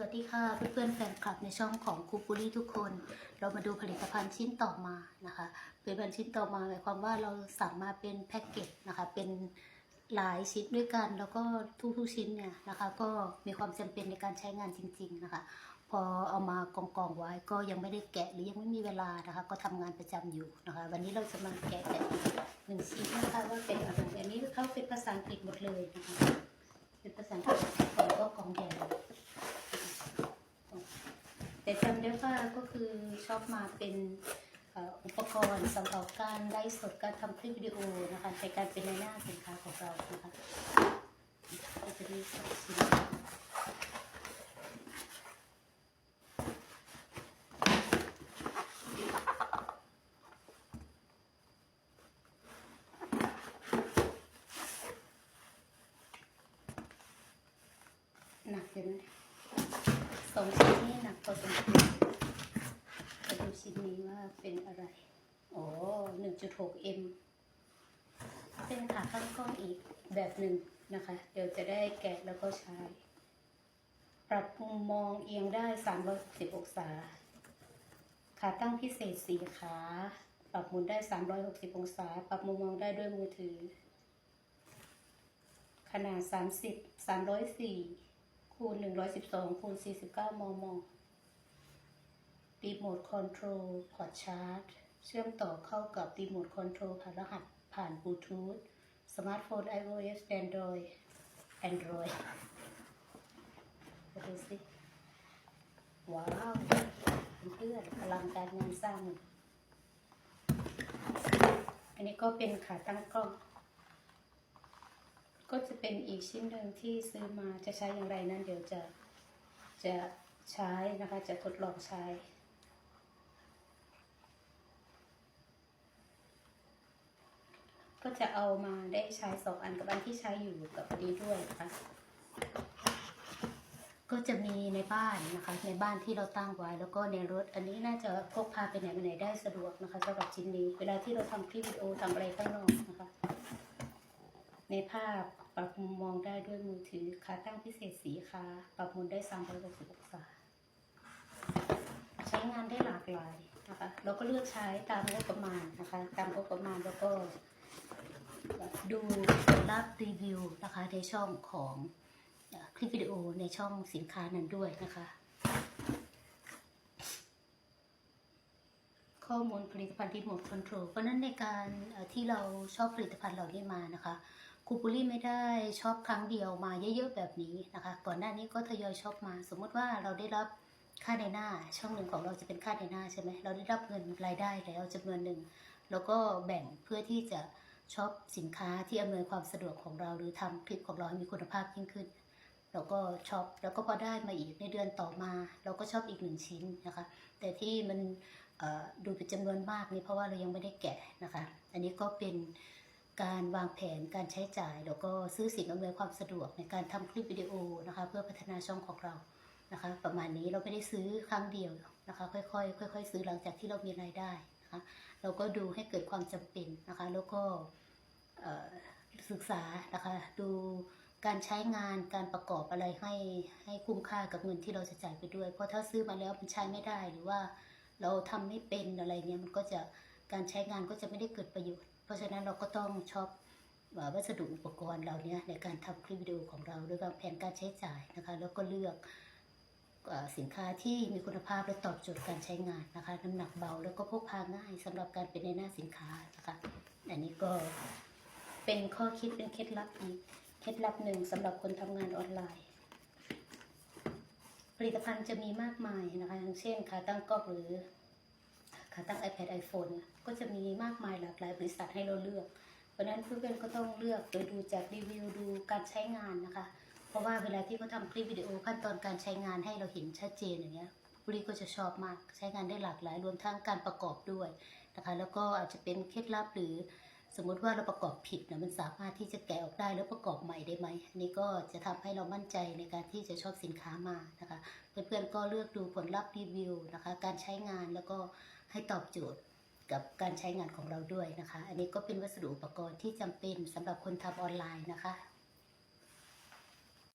วัสดีค่ะเพื่อนๆแฟนคลับในช่องของคูปุรี่ทุกคน เรามาดูผลิตภัณฑ์ชิ้นต่อมานะคะเป็นผลิตภัณฑ์ชิ้นต่อมาหมายความว่าเราสั่งมาเป็นแพ็กเกจนะคะเป็นหลายชิ้นด้วยกันแล้วก็ทุกๆชิ้นเนี่ยนะคะ ก็มีความจำเป็นในการใช้งานจริง ๆนะคะ พอเอามากองกองๆไว้ก็ยังไม่ได้แกะหรือยังไม่มีเวลานะคะ ก็ทำงานประจำอยู่นะคะ วันนี้เราจะมาแกะแต่หนึ่งชิ้นนะคะว่าเป็นอะไรอันนี้เขาเป็นภาษาอังกฤษหมดเลยนะคะเป็นภาษาอังกฤษของก็กองใหญ่ แต่จำได้ว่าก็คือชอบมาเป็นอุปกรณ์สำหรับการไลฟ์สดการทำคลิปวิดีโอนะคะในการเป็นในหน้าสินค้าของเรานะคะก็จะมีสองชิ้นหนักอยู่นะส องชิ้นนี้หนักพอสมควรมาดูชิ้นนี้ว่าเป็นอะไร โอ้หนึ่งจุดหกเอ็มเป็นขาข้างกล้องอีกแบบหนึ่งนะคะ เดี๋ยวจะได้แกะแล้วก็ใช้ ปรับมุมมองเอียงได้360อยสิบองศา ขาตั้งพิเศษสีขา ปรับหมุนได้360อยหกสิบองศา ปรับมุมมองได้ด้วยมือถือ ขนาด30 304 คูณ 112 คูณ 49 มม รีโมทคอนโทรลพอร์ตชาร์จ เชื่อมต่อเข้ากับรีโมทคอนโทรลผ่านรหัสผ่านบลูทูธ สมาร์ทโฟน iOS Android Android มาดูสิ ว้าวเพื่อนๆพลังการงานสร้าง อันนี้ก็เป็นขาตั้งกล้อง ก็จะเป็นอีกชิ้นหนึ่งที่ซื้อมาจะใช้อย่างไรนั้นเดี๋ยวจะจะใช้นะคะ จะทดลองใช้ก็จะเอามาได้ใช้สองอันกับอันที่ใช้อยู่กับอันนี้ด้วยนะคะ ก็จะมีในบ้านนะคะ ในบ้านที่เราตั้งไว้แล้วก็ในรถ อันนี้น่าจะพกพาไปไหนมาไหนได้สะดวกนะคะสำหรับชิ้นนี้ เวลาที่เราทำคลิปวิดีโอทำอะไรข้างนอกนะคะ ในภาพ รับมุมมองได้ด้วยมือถือขาตั้งพิเศษสีขาปรับมุนได้ 360 องศา ใช้งานได้หลากหลายนะคะ เราก็เลือกใช้ตามงบประมาณนะคะ ตามงบประมาณแล้วก็ ดูผลลัพธ์รีวิวนะคะในช่องของคลิปวิดีโอในช่องสินค้านั้นด้วยนะคะ ข้อมูลผลิตภัณฑ์ที่หมดคอนโทรลเพราะนั้นในการที่เราชอบผลิตภัณฑ์เหล่านี้มานะคะ ครูปุรี่ไม่ได้ช็อบครั้งเดียวมาเยอะๆแบบนี้นะคะ ก่อนหน้านี้ก็ทยอยช็อบมา สมมติว่าเราได้รับค่าในหน้าช่องหนึ่งของเราจะเป็นค่าในหน้าใช่ไหมเราได้รับเงินรายได้แล้วจำนวนหนึ่งแล้วก็แบ่งเพื่อที่จะช็อบสินค้าที่อำนวยความสะดวกของเรา หรือทำคลิปของเราให้มีคุณภาพยิ่งขึ้นเราก็ช็อบแล้วก็พอได้มาอีกในเดือนต่อมา เราก็ชอบอีกหนึ่งชิ้นนะคะ แต่ที่มันดูเป็นจำนวนมากนี่เพราะว่าเรายังไม่ได้แกะนะคะ อันนี้ก็เป็น การวางแผนการใช้จ่าย แล้วก็ซื้อสิ่งอำนวยความสะดวกในการทำคลิปวิดีโอนะคะเพื่อพัฒนาช่องของเรานะคะ ประมาณนี้เราไม่ได้ซื้อครั้งเดียวนะคะ ค่อยๆค่อย ๆ ซื้อหลังจากที่เรามีรายได้นะคะเราก็ดูให้เกิดความจำเป็นนะคะ แล้วก็ศึกษานะคะดูการใช้งานการประกอบอะไรให้ให้คุ้มค่ากับเงินที่เราจะจ่ายไปด้วย เพราะถ้าซื้อมาแล้วมันใช้ไม่ได้หรือว่าเราทำไม่เป็นอะไรเงี้ยมันก็จะการใช้งานก็จะไม่ได้เกิดประโยชน์ ราะฉะนั้นเราก็ต้องชอบเอ่อวัสดุอุปกรณ์เราเนี้ยในการทำคลิปวิดีโอของเราโดยวางแผนการใช้จ่ายนะคะ แล้วก็เลือกสินค้าที่มีคุณภาพและตอบโจทย์การใช้งานนะคะ น้ำหนักเบาแล้วก็พกพาง่ายสำหรับการเป็นในหน้าสินค้านะคะอันนี้ก็เป็นข้อคิดเป็นเคล็ดลับอีกเคล็ดลับหนึ่งสำหรับคนทำงานออนไลน์ ผลิตภัณฑ์จะมีมากมายนะคะอย่างเช่นขาตั้งกล้องหรือ ขาตั้ง iPad iPhone เนี่ยก็จะมีมากมายหลากหลายบริษัทให้เราเลือก เพราะนั้นเพื่อนๆก็ต้องเลือกโดยดูจากรีวิวดูการใช้งานนะคะ เพราะว่าเวลาที่เขาทำคลิปวิดีโอขั้นตอนการใช้งานให้เราเห็นชัดเจนอย่างเงี้ยบุรีก็จะชอบมากใช้งานได้หลากหลายรวมทั้งการประกอบด้วยนะคะ แล้วก็อาจจะเป็นเคล็ดลับหรือสมมติว่าเราประกอบผิดนะมันสามารถที่จะแกะออกได้แล้วประกอบใหม่ได้ไหมอันนี้ก็จะทำให้เรามั่นใจในการที่จะชอบสินค้ามานะคะ เพื่อนๆก็เลือกดูผลลัพธ์รีวิวนะคะ การใช้งานแล้วก็ ให้ตอบโจทย์กับการใช้งานของเราด้วยนะคะ อันนี้ก็เป็นวัสดุอุปกรณ์ที่จำเป็นสำหรับคนทำออนไลน์นะคะ